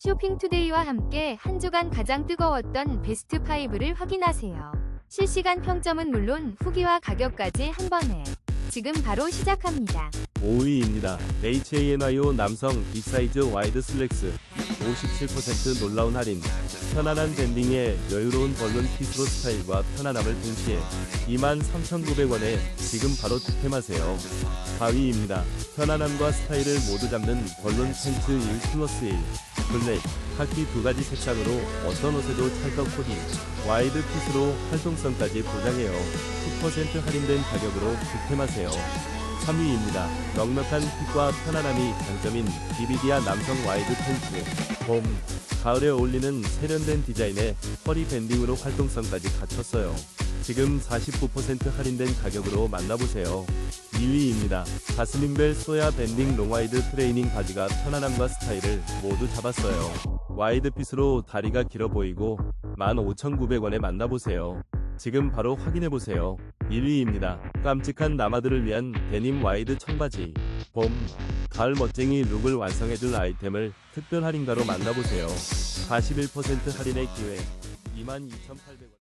쇼핑투데이와 함께 한 주간 가장 뜨거웠던 베스트 5를 확인하세요. 실시간 평점은 물론 후기와 가격까지 한 번에 지금 바로 시작합니다. 5위입니다. HANIO 남성 빅사이즈 와이드 슬랙스 57% 놀라운 할인 편안한 밴딩에 여유로운 벌룬 핏으로 스타일과 편안함을 동시에 23,900원에 지금 바로 득템하세요. 4위입니다. 편안함과 스타일을 모두 잡는 벌룬 팬츠 1 플러스 1 블랙, 카키 두 가지 색상으로 어떤 옷에도 찰떡 코디 와이드 핏으로 활동성까지 보장해요. 10% 할인된 가격으로 득템하세요. 3위입니다. 넉넉한 핏과 편안함이 장점인 비비디아 남성 와이드 팬츠 봄, 가을에 어울리는 세련된 디자인에 허리 밴딩으로 활동성까지 갖췄어요. 지금 49% 할인된 가격으로 만나보세요. 2위입니다. 가스민벨 소야 밴딩 롱와이드 트레이닝 바지가 편안함과 스타일을 모두 잡았어요. 와이드 핏으로 다리가 길어 보이고 15,900원에 만나보세요. 지금 바로 확인해보세요. 1위입니다. 깜찍한 남아들을 위한 데님 와이드 청바지. 봄, 가을 멋쟁이 룩을 완성해줄 아이템을 특별 할인가로 만나보세요. 41% 할인의 기회. 22,800원.